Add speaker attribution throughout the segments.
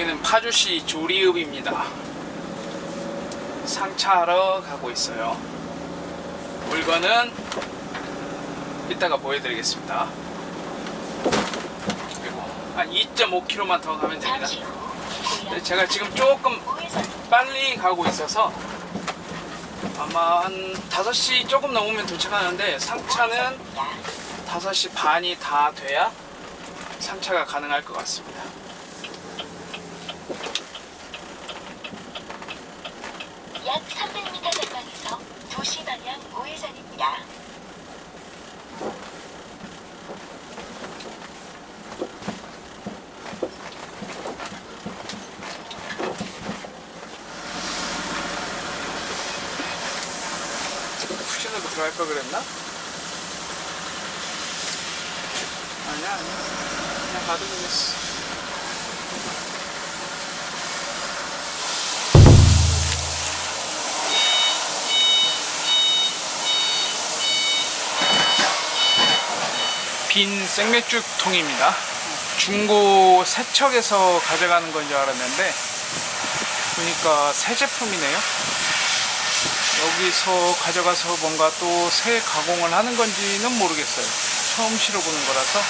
Speaker 1: 여기는 파주시 조리읍입니다. 상차하러 가고 있어요. 물건은 이따가 보여드리겠습니다. 그리고 한 2.5km만 더 가면 됩니다. 네, 제가 지금 조금 빨리 가고 있어서 아마 한 5시 조금 넘으면 도착하는데 상차는 5시 반이 다 돼야 상차가 가능할 것 같습니다.
Speaker 2: 약 300m 전방에서 도시 방향 우회전입니다.
Speaker 1: 쿠션으로 들어갈 걸 그랬나? 아니야, 아니야. 그냥 가도 되겠어. 빈 생맥주 통입니다. 중고 세척에서 가져가는 건 줄 알았는데 보니까 새 제품이네요. 여기서 가져가서 뭔가 또 새 가공을 하는 건지는 모르겠어요. 처음 실어보는 거라서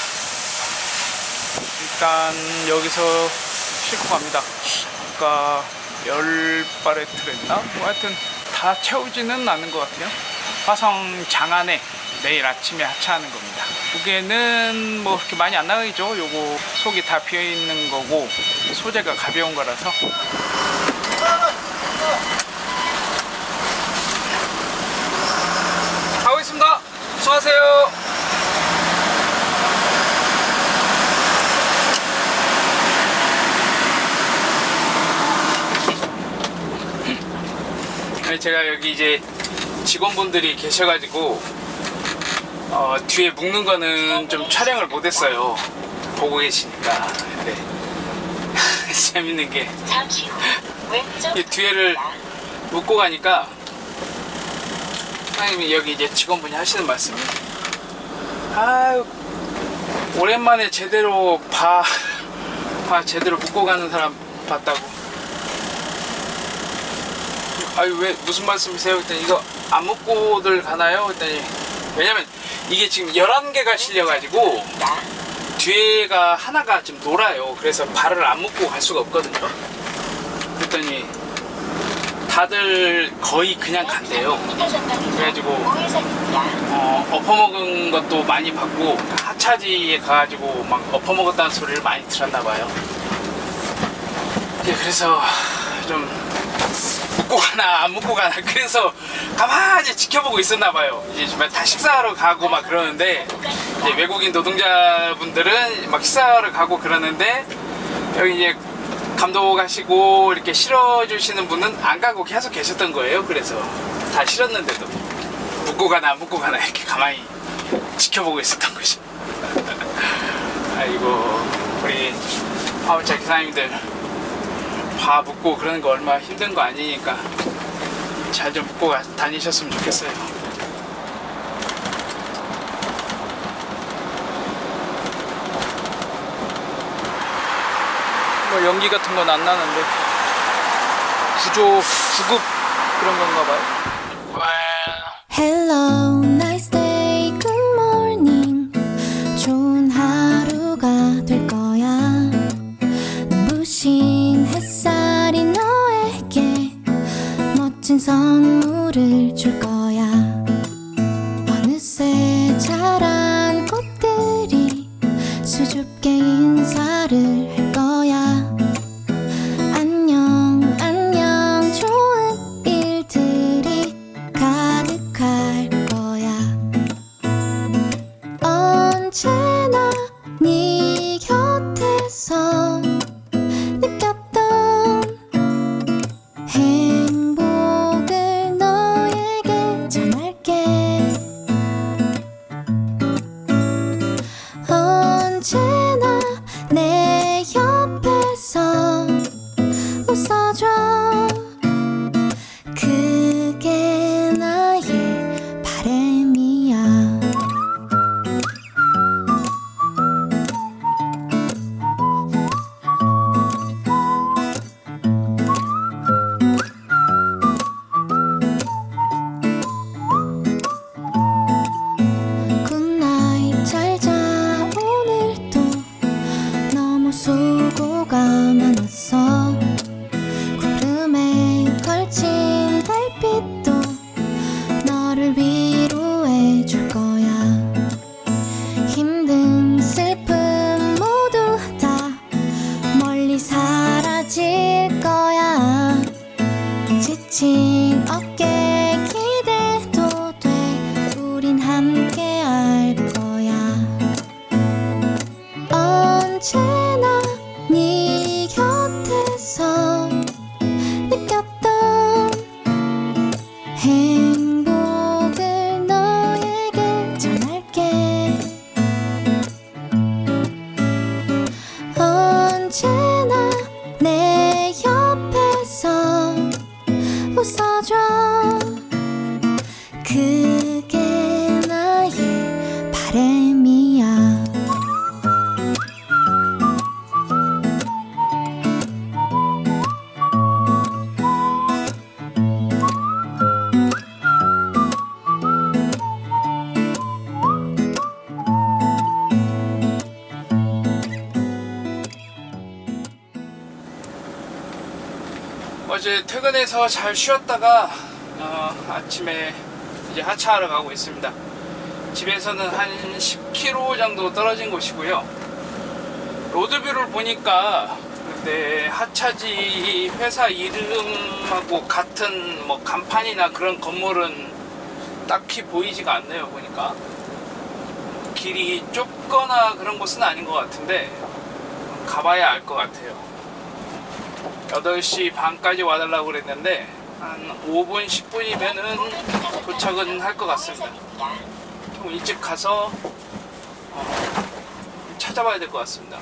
Speaker 1: 일단 여기서 싣고 갑니다. 아까 열 바레트를 했나? 뭐 하여튼 다 채우지는 않는 것 같아요. 화성 장안에 내일 아침에 하차하는 겁니다. 무게는 뭐 그렇게 많이 안 나가겠죠. 요거 속이 다 비어 있는 거고 소재가 가벼운 거라서 가고 있습니다. 수고하세요. 제가 여기 이제 직원분들이 계셔가지고 어, 뒤에 묶는 거는 좀 촬영을 못했어요. 보고 계시니까. 근데 재밌는 게 이 뒤에를 묶고 가니까 사장님이 여기 이제 직원분이 하시는 말씀이 아유 오랜만에 제대로 봐, 봐 제대로 묶고 가는 사람 봤다고 아유 왜 무슨 말씀이세요? 그랬더니 이거 안 묶고들 가나요? 그랬더니 왜냐면 이게 지금 11개가 실려가지고 뒤에가 하나가 좀 놀아요 그래서 발을 안 묶고 갈 수가 없거든요 그랬더니 다들 거의 그냥 간대요.
Speaker 2: 300m 전방에서
Speaker 1: 그래가지고. 어, 엎어먹은 것도 많이 받고 하차지에 가가지고 막 엎어먹었다는 소리를 많이 들었나 봐요. 예, 그래서 좀 묶고 가나 안 묶고 가나 그래서 가만히 지켜보고 있었나 봐요. 이제 정말 다 식사하러 가고 막 그러는데 이제 외국인 노동자분들은 막 식사를 가고 그러는데 여기 이제 감독하시고 이렇게 실어주시는 분은 안 가고 계속 계셨던 거예요. 그래서 다 실었는데도 묶고 가나 안 묶고 가나 이렇게 가만히 지켜보고 있었던 거죠. 아이고 우리 화물차 기사님들 바 묶고 그러는 거 얼마나 힘든 거 아니니까 잘좀 가- 다니셨으면 좋겠어요. 뭐 연기 같은 건 안 나는데 구조 구급 그런 건가 봐요.
Speaker 3: Hello, 어제
Speaker 1: 퇴근해서 잘 쉬었다가 어, 아침에 이제 하차하러 가고 있습니다. 집에서는 한 10km 정도 떨어진 곳이고요. 로드뷰를 보니까 근데 하차지 회사 이름하고 같은 뭐 간판이나 그런 건물은 딱히 보이지가 않네요. 보니까 길이 좁거나 그런 곳은 아닌 것 같은데 가봐야 알 것 같아요. 8시 반까지 와달라고 그랬는데 한 5분 10분이면은 도착은 할 것 같습니다. 좀 일찍 가서 어, 찾아봐야 될 것 같습니다.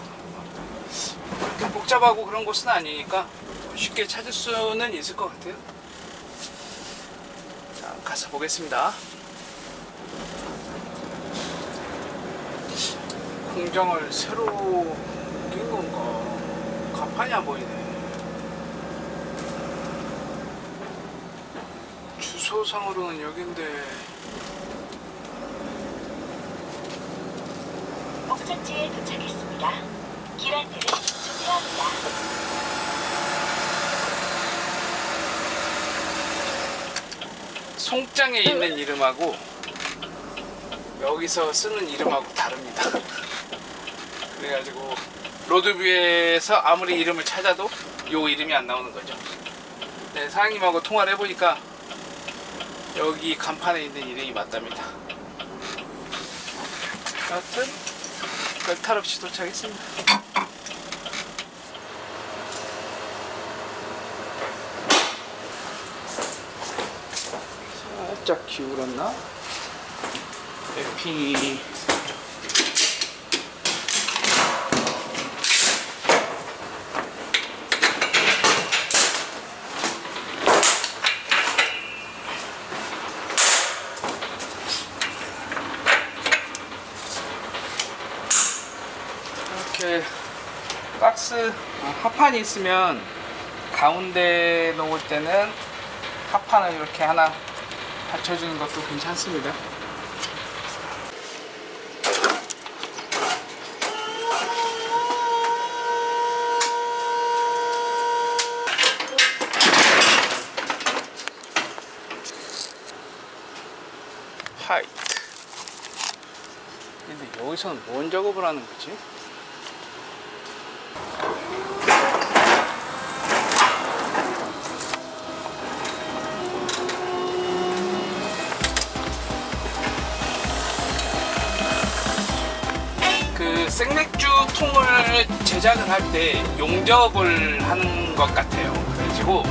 Speaker 1: 그렇게 복잡하고 그런 곳은 아니니까 쉽게 찾을 수는 있을 것 같아요. 자, 가서 보겠습니다. 공정을 새로 낀 건가? 간판이 안 보이네. 주소상으로는 여긴데
Speaker 2: 목적지에 도착했습니다. 길 안내를 종료합니다.
Speaker 1: 송장에 있는 이름하고 여기서 쓰는 이름하고 다릅니다. 그래가지고 로드뷰에서 아무리 이름을 찾아도 요 이름이 안 나오는 거죠. 네, 사장님하고 통화를 해보니까 여기 간판에 있는 이름이 맞답니다. 여하튼 별탈 없이 도착했습니다. 살짝 기울었나? 에피 이렇게 박스 아, 합판이 있으면 가운데 놓을 때는 합판을 이렇게 하나 받쳐주는 것도 괜찮습니다. 화이트. 근데 여기서는 뭔 작업을 하는 거지? 통을 제작을 할 때 용접을 하는 것 같아요. 그래가지고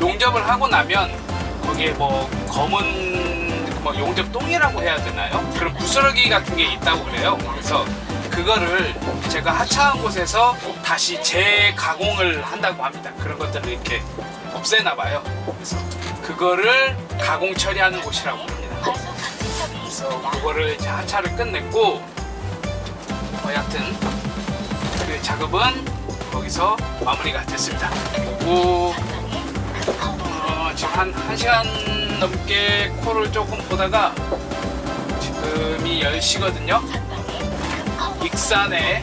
Speaker 1: 용접을 하고 나면 거기에 뭐 검은 뭐 용접 똥이라고 해야 되나요? 그런 부스러기 같은 게 있다고 그래요. 그래서 그거를 제가 하차한 곳에서 다시 재가공을 한다고 합니다. 그런 것들을 이렇게 없애나 봐요. 그래서 그거를 가공 처리하는 곳이라고 합니다. 그래서. 그거를 이제 하차를 끝냈고 어, 여하튼 그 작업은 거기서 마무리가 됐습니다. 그리고 어, 지금 한 1시간 넘게 코를 조금 보다가 지금이 10시거든요. 익산에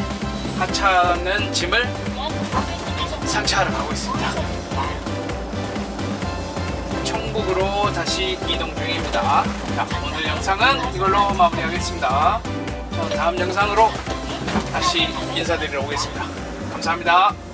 Speaker 1: 하차하는 짐을 상차하러 가고 있습니다. 청북으로 다시 이동 중입니다. 자, 오늘 영상은 이걸로 마무리하겠습니다. 저 다음 영상으로 다시 인사드리러 오겠습니다. 감사합니다.